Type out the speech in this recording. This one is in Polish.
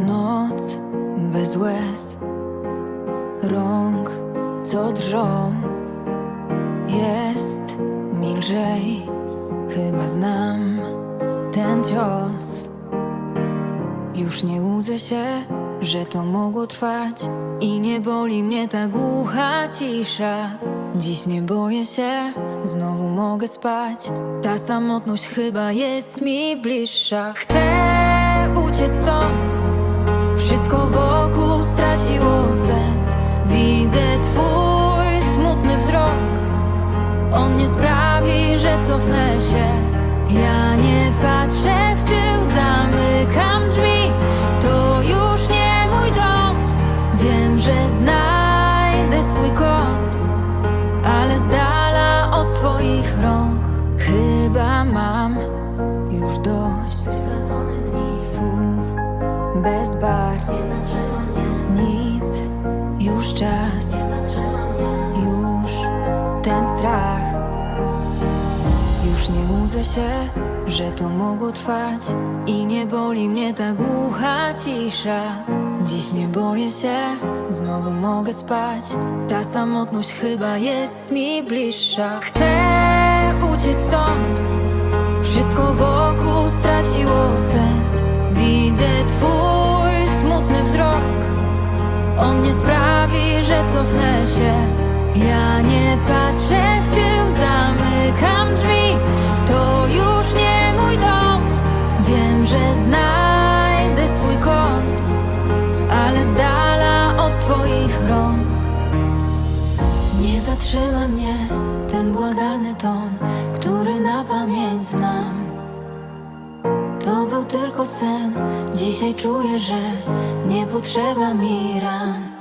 Noc bez łez, rąk co drżą, jest milżej. Chyba znam ten cios. Już nie łudzę się, że to mogło trwać i nie boli mnie ta głucha cisza. Dziś nie boję się, znowu mogę spać. Ta samotność chyba jest mi bliższa. Chcę uciec stąd, wszystko wokół straciło sens. Widzę twój smutny wzrok. On nie sprawi, że cofnę się. Ja nie patrzę w tył, zamykam drzwi. To już nie mój dom. Wiem, że znajdę swój kąt, ale z dala od twoich rąk. Chyba mam bez barw. Nic, już czas, już ten strach. Już nie łudzę się, że to mogło trwać i nie boli mnie ta głucha cisza. Dziś nie boję się, znowu mogę spać. Ta samotność chyba jest mi bliższa. Chcę uciec cofnę się. Ja nie patrzę w tył, zamykam drzwi. To już nie mój dom. Wiem, że znajdę swój kąt, ale z dala od twoich rąk. Nie zatrzyma mnie ten błagalny ton, który na pamięć znam. To był tylko sen. Dzisiaj czuję, że nie potrzeba mi ran.